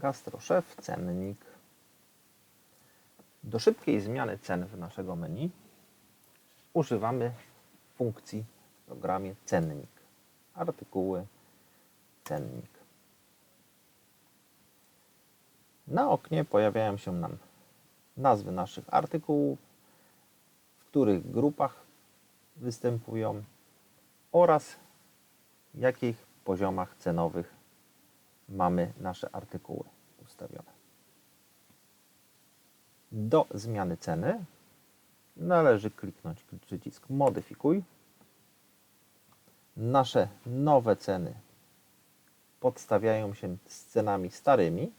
Gastroszef, cennik. Do szybkiej zmiany cen w naszego menu używamy funkcji w programie cennik. Artykuły, cennik. Na oknie pojawiają się nam nazwy naszych artykułów, w których grupach występują oraz jakich poziomach cenowych mamy nasze artykuły ustawione. Do zmiany ceny należy kliknąć przycisk Modyfikuj. Nasze nowe ceny podstawiają się z cenami starymi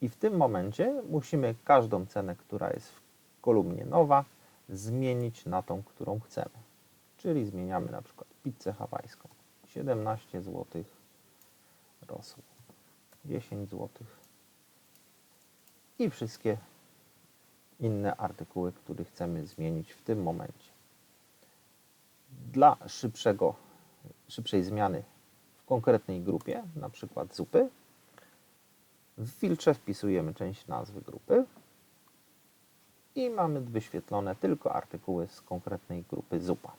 i w tym momencie musimy każdą cenę, która jest w kolumnie nowa, zmienić na tą, którą chcemy. Czyli zmieniamy na przykład pizzę hawajską. 17 zł rosół. 10 zł. I wszystkie inne artykuły, które chcemy zmienić w tym momencie. Dla szybszego, szybszej zmiany w konkretnej grupie, na przykład zupy, w filtrze wpisujemy część nazwy grupy i mamy wyświetlone tylko artykuły z konkretnej grupy zupa.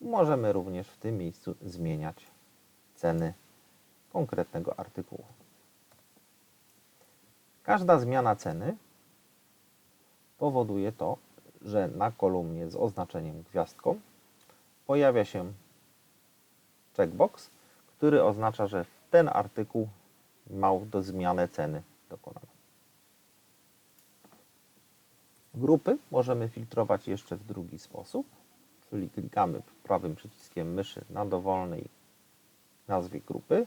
Możemy również w tym miejscu zmieniać ceny konkretnego artykułu. Każda zmiana ceny powoduje to, że na kolumnie z oznaczeniem gwiazdką pojawia się checkbox, który oznacza, że ten artykuł miał do zmiany ceny dokonaną. Grupy możemy filtrować jeszcze w drugi sposób, czyli klikamy prawym przyciskiem myszy na dowolnej nazwie grupy,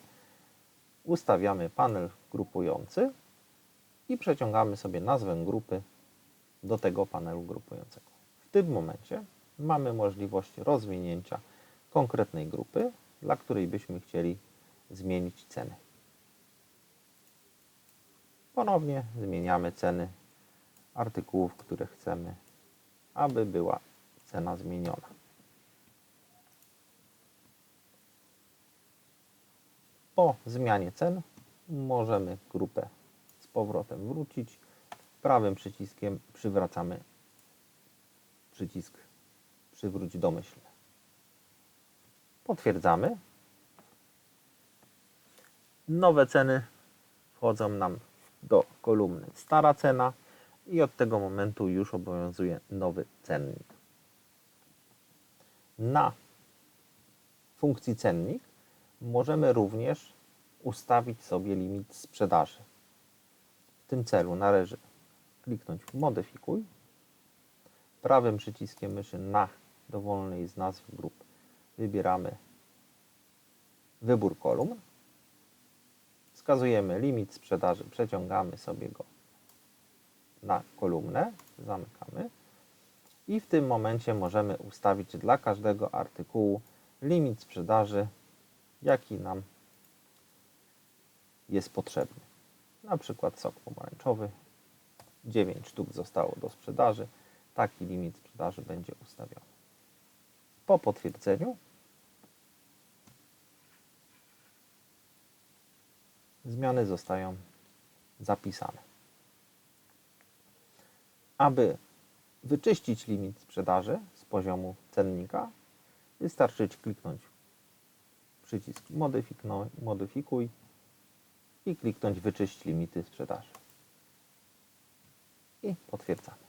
ustawiamy panel grupujący i przeciągamy sobie nazwę grupy do tego panelu grupującego. W tym momencie mamy możliwość rozwinięcia konkretnej grupy, dla której byśmy chcieli zmienić ceny. Ponownie zmieniamy ceny artykułów, które chcemy, aby była cena zmieniona. Po zmianie cen możemy grupę z powrotem wrócić. Prawym przyciskiem przywracamy przycisk przywróć domyślny. Potwierdzamy. Nowe ceny wchodzą nam do kolumny stara cena i od tego momentu już obowiązuje nowy cennik. Na funkcji cennik możemy również ustawić sobie limit sprzedaży. W tym celu należy kliknąć Modyfikuj, prawym przyciskiem myszy na dowolnej z nazw grup wybieramy wybór kolumn, wskazujemy limit sprzedaży, przeciągamy sobie go na kolumnę, zamykamy. I w tym momencie możemy ustawić dla każdego artykułu limit sprzedaży, jaki nam jest potrzebny. Na przykład sok pomarańczowy, 9 sztuk zostało do sprzedaży, taki limit sprzedaży będzie ustawiony. Po potwierdzeniu zmiany zostają zapisane. Aby wyczyścić limit sprzedaży z poziomu cennika, wystarczy kliknąć przycisk Modyfikuj i kliknąć Wyczyść limity sprzedaży. I potwierdzamy.